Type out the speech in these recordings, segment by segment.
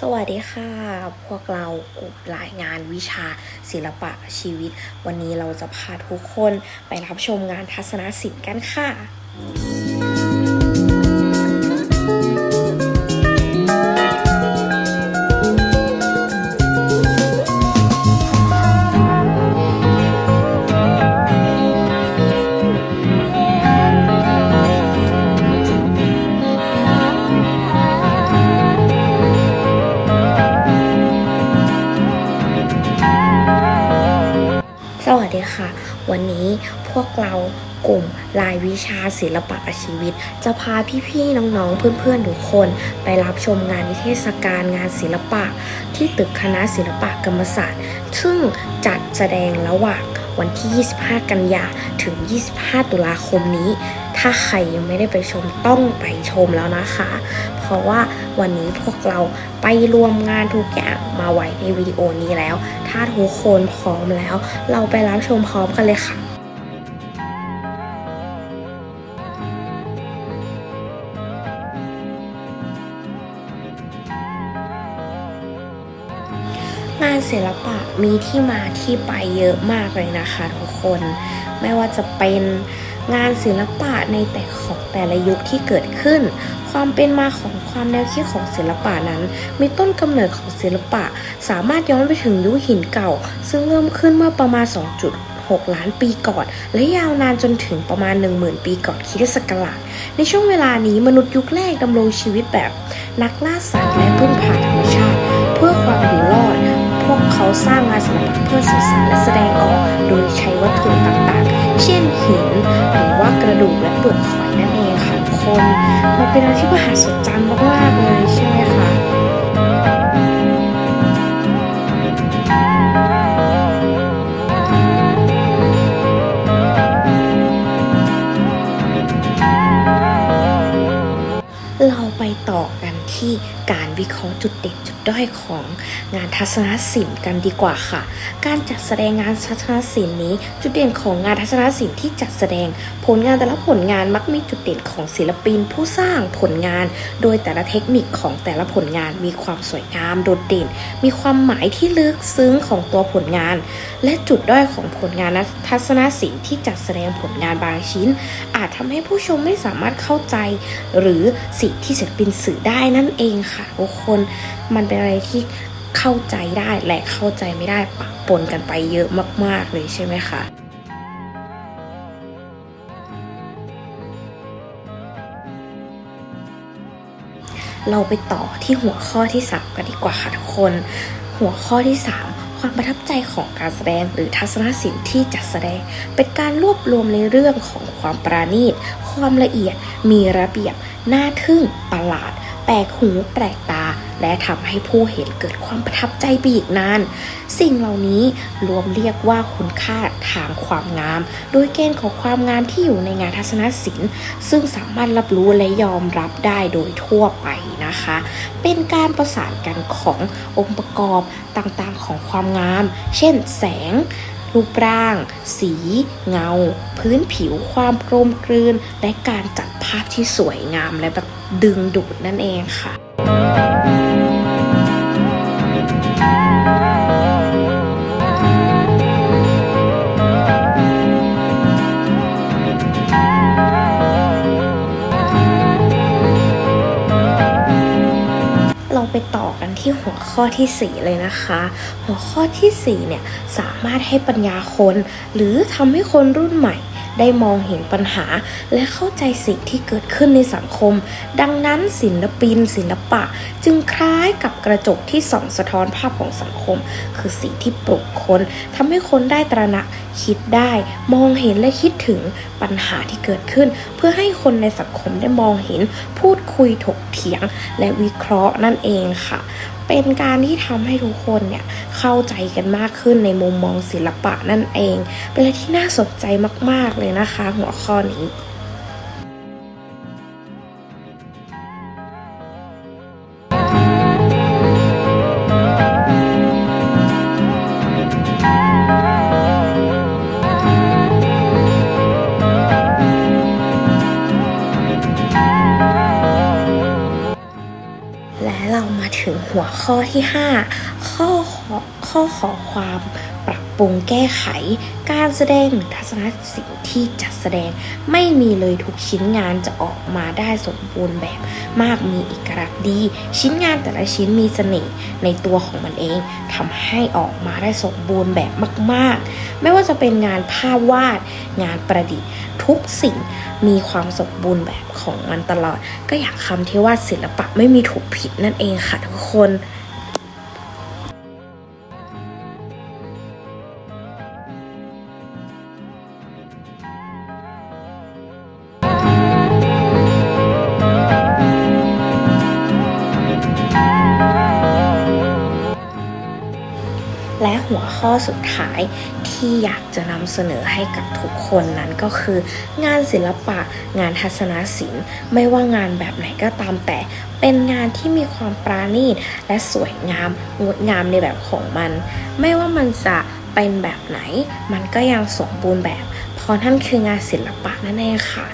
สวัสดีค่ะ พวกเรากลุ่มรายงานวิชาศิลปะชีวิต วันนี้เราจะพาทุกคนไปรับชมงานทัศนศิลป์กันค่ะ วัสดีค่ะ วันนี้พวกเรากลุ่มรายวิชาศิลปะชีวิต จะพาพี่ๆ น้องๆ เพื่อนๆ ทุกคนไปรับชมงานนิเทศการงานศิลปะ ที่ตึกคณะศิลปะกรรมศาสตร์ ซึ่งจัดแสดงระหว่าง วันที่ 25 กันยาถึง 25 ตุลาคมนี้ ถ้าใครยังไม่ได้ไปชมต้องไปชมแล้วนะคะ เพราะว่าวันนี้พวกเราไปรวมงานทุกอย่างมาไว้ในวิดีโอนี้แล้ว ถ้าทุกคนพร้อมแล้ว เราไปรับชมพร้อมกันเลยค่ะ งานศิลปะมีที่มาที่ไปเยอะมากเลยนะคะทุกคน ไม่ว่าจะเป็นงานศิลปะในแต่ของแต่ละยุคที่เกิดขึ้น ความเป็นมาของความแนวคิดของศิลปะนั้น มีต้นกำเนิดของศิลปะ สามารถย้อนไปถึงยุคหินเก่า ซึ่งเริ่มขึ้นเมื่อประมาณ 2.6 ล้านปีก่อน และยาวนานจนถึงประมาณ 10,000 ปีก่อนคริสตศักราชในช่วงเวลานี้มนุษย์ยุคแรกดำรงชีวิตแบบนักล่าสัตว์และพึ่งพา พื่อสื่อสารและแสดงออก โดยใช้วัตถุต่างๆ เช่นหินหรือว่ากระดูกและเปลือกหอยนั่นเองค่ะทุกคน มันเป็นอะไรที่มหัศจรรย์มากๆเลยใช่ไหมคะเราไปต่อกันที่การวิเคราะห์จุดเด่นจุดด้อยของงานทัศนศิลป์กันดีกว่าค่ะ การจัดแสดงงานทัศนศิลป์นี้ จุดเด่นของงานทัศนศิลป์ที่จัดแสดงผลงานแต่ละผลงานมักมีจุดเด่นของศิลปินผู้สร้างผลงาน โดยแต่ละเทคนิคของแต่ละผลงานมีความสวยงามโดดเด่น มีความหมายที่ลึกซึ้งของตัวผลงาน และจุดด้อยของผลงานทัศนศิลป์ที่จัดแสดงผลงานบางชิ้น อาจทำให้ผู้ชมไม่สามารถเข้าใจ หรือสิ่งที่ศิลปินสื่อได้นั่นเองค่ะทุกคนมันเป็นอะไรที่เข้าใจได้และเข้าใจไม่ได้ปะปนกันไปเยอะมาก ๆ เลยใช่ไหมคะเราไปต่อที่หัวข้อที่ 3 กันดีกว่าค่ะทุกคน หัวข้อที่ 3 ความประทับใจของการแสดงหรือทัศนศิลป์ที่จัดแสดง เป็นการรวบรวมในเรื่องของความปราณีต ความละเอียด มีระเบียบ น่าทึ่งประหลาด แปลกหูแปลกตา และทำให้ผู้เห็นเกิดความประทับใจไปอีกนาน สิ่งเหล่านี้รวมเรียกว่าคุณค่าทางความงาม โดยเกณฑ์ของความงามที่อยู่ในงานทัศนศิลป์ ซึ่งสามารถรับรู้และยอมรับได้โดยทั่วไปนะคะ เป็นการประสานกันขององค์ประกอบต่างๆของความงาม เช่น แสง รูปร่าง สี เงา พื้นผิวความกลมกลืน และการจัดภาพที่สวยงามและแบบดึงดูดนั่นเองค่ะ ไปต่อกันที่หัวข้อทีสี่4 เลยนะคะ หัวข้อทีสี่ 4 เนี่ยสามารถให้ปัญญาคน หรือทำให้คนรุ่นใหม่ ได้มองเห็นปัญหา และเข้าใจสิ่งที่เกิดขึ้นในสังคม ดังนั้นศิลปิน ศิลปะ จึงคล้ายกับกระจกที่ส่องสะท้อนภาพของสังคม คือสิ่งที่ปลุกคนทำให้คนได้ตระหนักคิดได้ มองเห็นและคิดถึงปัญหาที่เกิดขึ้น เพื่อให้คนในสังคมได้มองเห็น พูดคุยถกเถียง และวิเคราะห์นั่นเองค่ะ เป็นการที่ทำให้ทุกคนเนี่ยเข้าใจกันมากขึ้นในมุมมองศิลปะนั่นเอง เป็นอะไรที่น่าสนใจมาก ๆเลยนะคะ หัวข้อนี้ หัวข้อที่ 5 ข้อขอข้อขอความปรับปรุงแก้ไข การแสดงหรือทัศนศิลป์ที่จัดแสดงไม่มีเลยทุกชิ้นงานจะออกมาได้สมบูรณ์แบบมากมีเอกลักษณ์ดี ชิ้นงานแต่ละชิ้นมีเสน่ห์ในตัวของมันเองทำให้ออกมาได้สมบูรณ์แบบมาก ๆ ไม่ว่าจะเป็นงานภาพวาด งานประดิษฐ์ ทุกสิ่งมีความสมบูรณ์แบบของมันตลอด ก็อยากคำที่ว่าศิลปะไม่มีถูกผิดนั่นเองค่ะทุกคนและหัวข้อสุดท้าย ที่อยากจะนำเสนอให้กับทุกคนนั้นก็คือ งานศิลปะ งานทัศนศิลป์ ไม่ว่างานแบบไหนก็ตามแต่ เป็นงานที่มีความปราณีต และสวยงาม งดงามในแบบของมัน ไม่ว่ามันจะเป็นแบบไหน มันก็ยังสมบูรณ์แบบ เพราะนั่นคืองานศิลปะนั่นเองค่ะ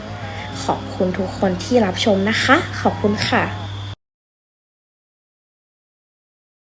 ขอบคุณทุกคนที่รับชมนะคะ ขอบคุณค่ะ